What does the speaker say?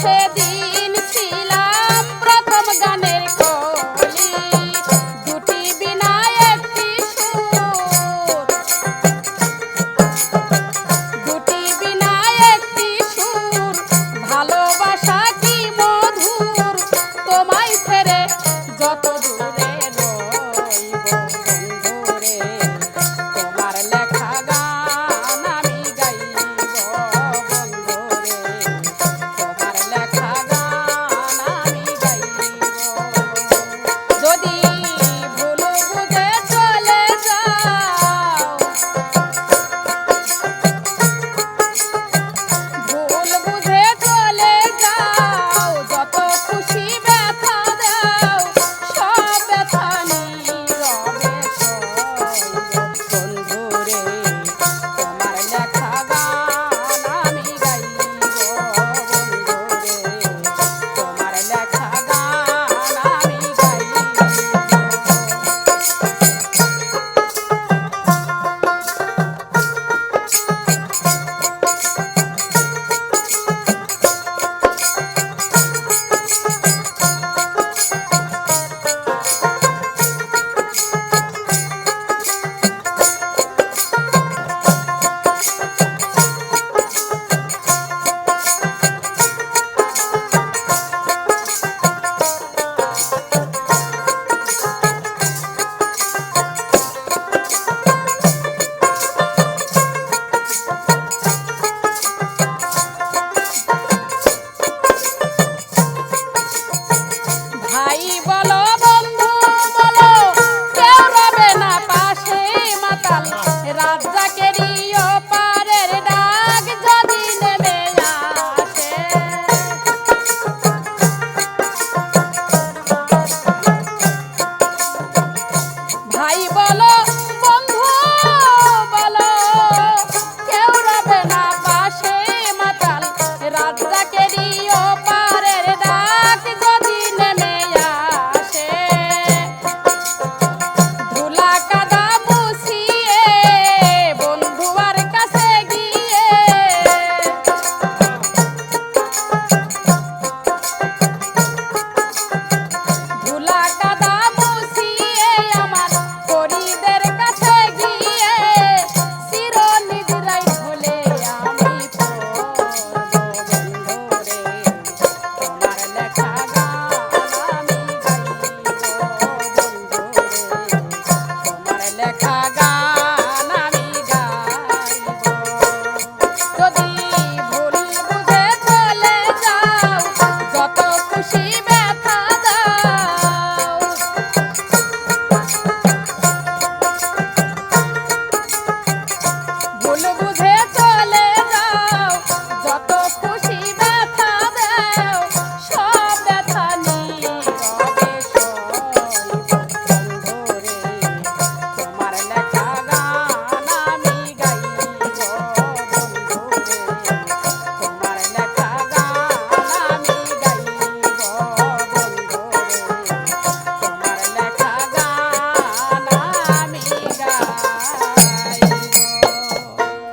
সেদিন ছিলাম প্রথম দুটি বিনা ভালোবাসা কি মধুর। তোমায় ছেড়ে যত দূরে